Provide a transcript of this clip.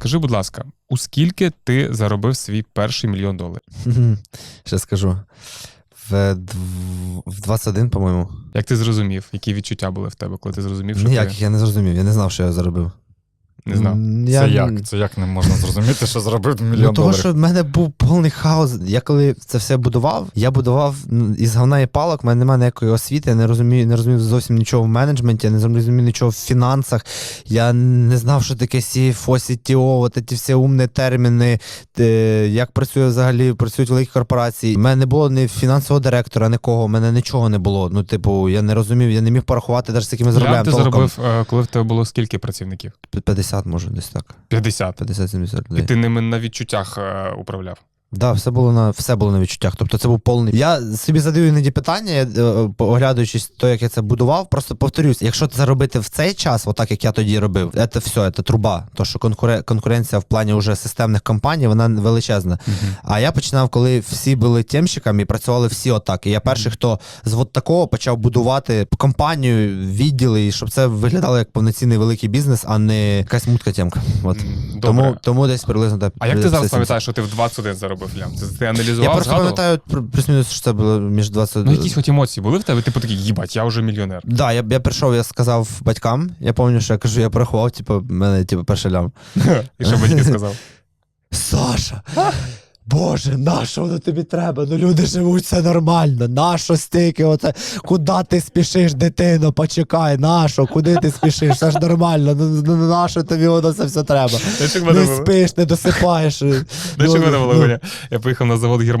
Скажи, будь ласка, у скільки ти заробив свій перший мільйон доларів? Ще скажу. В, в 21, по-моєму. Як ти зрозумів, які відчуття були в тебе, коли ти зрозумів, що Ніяких, ти я не зрозумів, я не знав, що я заробив. Не знав? М, Це як? Це як не можна зрозуміти, що заробив мільйон Ну, того, доларів? що в мене був повний хаос. Я коли це все будував, я будував із говна і палок, в мене немає ніякої освіти, я не розумію, не розумів зовсім нічого в менеджменті, я не розумів нічого в фінансах. Я не знав, що таке CFO, CTO, от ці всі умні терміни, як працює взагалі, працюють великі корпорації. У мене не було ні фінансового директора, нікого, у мене нічого не було. Ну, типу, я не розумів, я не міг порахувати, навіть скільки ми Як заробляємо. ти толком. заробив, е, коли в тебе було скільки працівників? 50, може, десь так. 50. 50-70 І ти ними на відчуттях е, управляв. Да, все було на все було на відчуттях. Тобто це був повний. Я собі задаю іноді питання, я, е, то, як я це будував. Просто повторюсь, якщо це заробити в цей час, отак як я тоді робив, це все, це труба. То що конкуре- конкуренція в плані уже системних компаній, вона величезна. А я починав, коли всі були темщиками і працювали всі отак. І я перший, хто з от такого почав будувати компанію, відділи, і щоб це виглядало як повноцінний великий бізнес, а не якась мутка темка. От. Добре. Тому, тому десь приблизно так. А як ти зараз пам'ятаєш, що ти в 21 заробив лям? Це ти аналізував, Я просто згадував? пам'ятаю плюс-мінус, що це було між 20... Ну, якісь хоч емоції були в тебе? Типу такий, їбать, я вже мільйонер. Да, я, я прийшов, я сказав батькам, я пам'ятаю, що я кажу, я порахував, типу, мене типу, перший лям. І що батьки сказав? Саша! Боже, на що воно тобі треба? Ну люди живуть, все нормально. Нащо стільки? Оце? Куди ти спішиш, дитино? Почекай, нащо? Куди ти спішиш? Все ж нормально. Ну, ну ну, нащо тобі воно це все треба? Не спиш, не досипаєш. Ну, було, ну, Я поїхав на завод Германії.